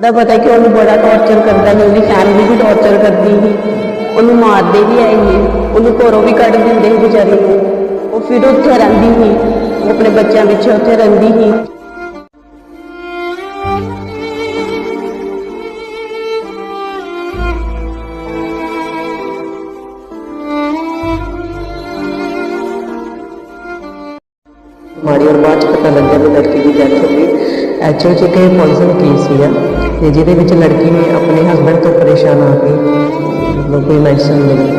ਦਾ ਪਤਾ ਕਿ ਉਹਨੂੰ ਬੜਾ ਟੌਰਚਰ ਕਰਦਾ ਸੀ, ਉਹਦੀ ਫੈਮਿਲੀ ਵੀ ਟੌਰਚਰ ਕਰਦੀ ਸੀ। ਉਹਨੂੰ ਮਾਰਦੇ ਵੀ ਆਏ ਸੀ, ਉਹਨੂੰ ਘਰੋਂ ਵੀ ਕੱਢ ਦਿੰਦੇ ਸੀ ਵਿਚਾਰੀ ਨੂੰ। ਉਹ ਫਿਰ ਉੱਥੇ ਰਹਿੰਦੀ ਸੀ, ਉਹ ਆਪਣੇ ਬੱਚਿਆਂ ਪਿੱਛੇ ਉੱਥੇ ਰਹਿੰਦੀ ਸੀ। ਮਾਰੀ ਔਰ ਬਾਅਦ ਚ ਪਤਾ ਲੱਗਿਆ ਵੀ ਲੜਕੀ ਦੀ ਡੈਥ ਹੋ ਗਈ। ਐਕਚੁਅਲ ਚ ਇੱਕ ਇਹ ਪੋਇਜ਼ਨ ਕੇਸ ਜਿਹਦੇ ਵਿੱਚ ਲੜਕੀ ਨੇ ਆਪਣੇ ਹਸਬੰਡ ਤੋਂ ਪਰੇਸ਼ਾਨ ਆ ਕੇ ਮਤਲਬ ਕੋਈ ਮੈਡੀਸਨ ਲਈ।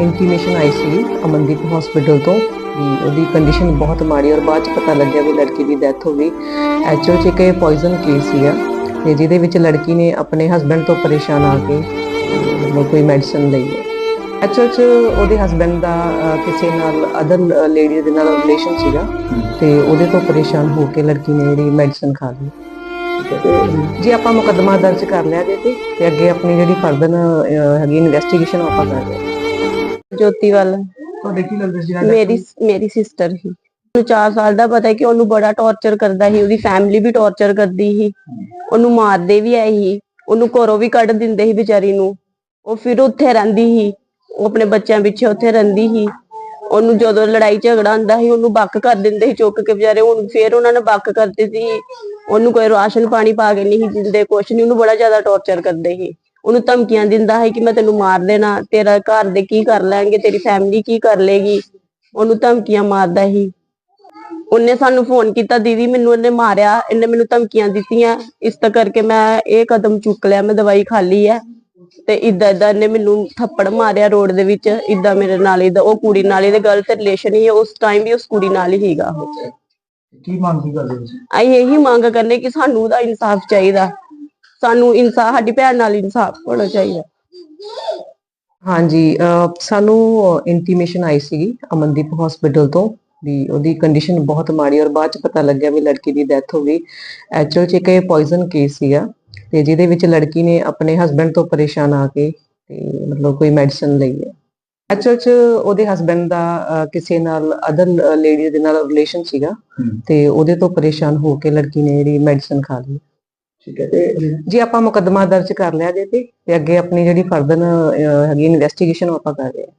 ਇੰਟੀਮੇਸ਼ਨ ਆਈ ਸੀ ਅਮਨਦੀਪ ਹਸਪੀਟਲ ਤੋਂ ਵੀ ਉਹਦੀ ਕੰਡੀਸ਼ਨ ਬਹੁਤ ਮਾੜੀ ਔਰ ਬਾਅਦ ਚ ਪਤਾ ਲੱਗਿਆ ਵੀ ਲੜਕੀ ਦੀ ਡੈਥ ਹੋ ਗਈ। ਐਕਚੁਅਲ ਚ ਇੱਕ ਇਹ ਪੋਇਜ਼ਨ ਕੇਸ ਸੀਗਾ ਤੇ ਜਿਹਦੇ ਵਿੱਚ ਲੜਕੀ ਨੇ ਆਪਣੇ ਹਸਬੰਡ ਤੋਂ ਪਰੇਸ਼ਾਨ ਆ ਕੇ ਮਤਲਬ ਕੋਈ ਮੈਡੀਸਨ ਲਈ। ਐਕਚੁਅਲ ਚ ਉਹਦੇ ਹਸਬੰਡ ਦਾ ਕਿਸੇ ਨਾਲ ਅਦਰ ਲੇਡੀ ਦੇ ਨਾਲ ਰਿਲੇਸ਼ਨ ਸੀਗਾ। ਤੇ ਉਹਦੇ ਤੋਂ ਪਰੇਸ਼ਾਨ ਹੋ ਕੇ ਲੜਕੀ ਨੇ ਜਿਹੜੀ ਮੈਡੀਸਨ ਖਾ ਲਈ। ਜੇ ਆਪਾਂ ਮੁਕੱਦਮਾ ਦਰਜ ਕਰ ਲਿਆ ਜੇ ਤੇ ਤੇ ਅੱਗੇ ਆਪਣੀ ਜਿਹੜੀ ਫਰਦਰ ਹੈਗੀ ਇਨਵੈਸਟੀਗੇਸ਼ਨ ਆਪਾਂ ਕਰ ਰਹੇ ਹਾਂ ਜੋਤੀ ਵੱਲ। ਤੁਹਾਡੇ ਕੀ ਲੱਗਦਾ ਸੀ ਮੇਰੀ ਮੇਰੀ ਸਿਸਟਰ ਸੀ। ਉਹਨੂੰ 4 ਸਾਲ ਦਾ ਪਤਾ ਕਿ ਉਹਨੂੰ ਬੜਾ ਟੌਰਚਰ ਕਰਦਾ ਸੀ ਉਹਦੀ ਫੈਮਿਲੀ ਵੀ ਟੌਰਚਰ ਕਰਦੀ ਸੀ। ਉਹਨੂੰ ਮਾਰਦੇ ਵੀ ਆਏ ਸੀ। ਉਹਨੂੰ ਘਰੋਂ ਵੀ ਕੱਢ ਦਿੰਦੇ ਸੀ ਵਿਚਾਰੀ ਨੂੰ। ਉਹ ਫਿਰ ਉੱਥੇ ਰਹਿੰਦੀ ਸੀ। ਉਹ ਆਪਣੇ ਬੱਚਿਆਂ ਪਿੱਛੇ ਉੱਥੇ ਰਹਿੰਦੀ ਸੀ। ਉਹਨੂੰ ਜਦੋਂ ਲੜਾਈ ਝਗੜਾ ਹੁੰਦਾ ਸੀ, ਉਹਨੂੰ ਬੱਕ ਕਰ ਦਿੰਦੇ ਸੀ ਚੁੱਕ ਕੇ ਵਿਚਾਰੇ। ਹੁਣ ਫਿਰ ਉਹਨਾਂ ਨੇ ਬੱਕ ਕਰਤੇ ਸੀ। ਉਹਨੂੰ ਕੋਈ ਰਾਸ਼ਨ ਪਾਣੀ ਪਾ ਕੇ ਨਹੀਂ ਸੀ ਦਿੰਦੇ, ਕੁਛ ਨਹੀਂ। ਉਹਨੂੰ ਬੜਾ ਜ਼ਿਆਦਾ ਟੌਰਚਰ ਕਰਦੇ ਸੀ। ਉਹਨੂੰ ਧਮਕੀਆਂ ਦਿੰਦਾ ਹੈ ਕਿ ਮੈਂ ਤੈਨੂੰ ਮਾਰ ਦੇਣਾ। ਤੇਰਾ ਘਰ ਦੇ ਕੀ ਕਰ ਲੈਣਗੇ? ਤੇਰੀ ਫੈਮਿਲੀ ਕੀ ਕਰ ਲੇਗੀ ਉਹਨੂੰ ਧਮਕੀਆਂ ਮਾਰਦਾ ਸੀ। ਉਹਨੇ ਸਾਨੂੰ ਫੋਨ ਕੀਤਾ, ਦੀਦੀ, ਮੈਨੂੰ ਇਹਨੇ ਮਾਰਿਆ। ਇਹਨੇ ਮੈਨੂੰ ਧਮਕੀਆਂ ਦਿੱਤੀਆਂ। ਇਸ ਤਾਂ ਕਰਕੇ ਮੈਂ ਇਹ ਕਦਮ ਚੁੱਕ ਲਿਆ। ਮੈਂ ਦਵਾਈ ਖਾ ਲਈ ਹੈ। ਤੇ ਇਦਾਂ ਇਦਾਂ ਇਹਨੇ ਮੈਨੂੰ ਥੱਪੜ ਮਾਰਿਆ ਰੋਡ ਦੇ ਵਿੱਚ ਇਦਾਂ ਮੇਰੇ ਨਾਲ ਇਹਦਾ ਉਹ ਕੁੜੀ ਨਾਲ ਇਹਦੇ ਗਲਤ ਰਿਲੇਸ਼ਨ ਹੀ ਹੈ, ਉਸ ਟਾਈਮ ਵੀ ਉਸ ਕੁੜੀ ਨਾਲ ਹੀ ਸੀਗਾ ਉਹ। ਕੀ ਮੰਗ ਕੀ ਕਰਦੇ ਤੁਸੀਂ? ਅਸੀਂ ਇਹੀ ਮੰਗ ਕਰਨੇ ਕਿ ਸਾਨੂੰ ਉਹਦਾ ਇਨਸਾਫ ਚਾਹੀਦਾ। ਸਾਨੂੰ ਇਨਸਾਫ ਸਾਡੀ ਭੈਣ ਨਾਲ ਇਨਸਾਫ ਹੋਣਾ ਚਾਹੀਦਾ। ਹਾਂਜੀ ਸਾਨੂੰ ਇੰਟੀਮੇਸ਼ਨ ਆਈ ਸੀ ਅਮਨਦੀਪ ਹਸਪੀਟਲ ਤੋਂ ਵੀ ਉਹਦੀ ਕੰਡੀਸ਼ਨ ਬਹੁਤ ਮਾੜੀ ਔਰ ਬਾਅਦ ਚ ਪਤਾ ਲੱਗਿਆ ਵੀ ਲੜਕੀ ਦੀ ਡੈਥ ਹੋ ਗਈ। ਐਕਚੁਅਲ ਚ ਇੱਕ ਇਹ ਪੋਇਜ਼ਨ ਕੇਸ ਸੀਗਾ। ਤੇ ਜਿਹਦੇ ਵਿੱਚ ਲੜਕੀ ਨੇ ਆਪਣੇ ਹਸਬੰਡ ਤੋਂ ਪਰੇਸ਼ਾਨ ਆ ਕੇ ਤੇ ਮਤਲਬ ਕੋਈ ਮੈਡੀਸਨ ਲਈ ਹੈ। ਐਕਚੁਅਲ ਚ ਉਹਦੇ ਹਸਬੰਡ ਦਾ ਕਿਸੇ ਨਾਲ ਅਦਰ ਲੇਡੀ ਦੇ ਨਾਲ ਰਿਲੇਸ਼ਨ ਸੀਗਾ ਤੇ ਉਹਦੇ ਤੋਂ ਪਰੇਸ਼ਾਨ ਹੋ ਕੇ ਲੜਕੀ ਨੇ ਜਿਹੜੀ ਮੈਡੀਸਨ ਖਾ ਲਈ। ਠੀਕ ਹੈ ਤੇ ਜੇ ਆਪਾਂ ਮੁਕੱਦਮਾ ਦਰਜ ਕਰ ਲਿਆ ਜੇ ਤੇ ਅੱਗੇ ਆਪਣੀ ਜਿਹੜੀ ਫਰਦਰ ਹੈਗੀ ਇਨਵੈਸਟੀਗੇਸ਼ਨ ਆਪਾਂ ਕਰ ਰਹੇ ਹਾਂ।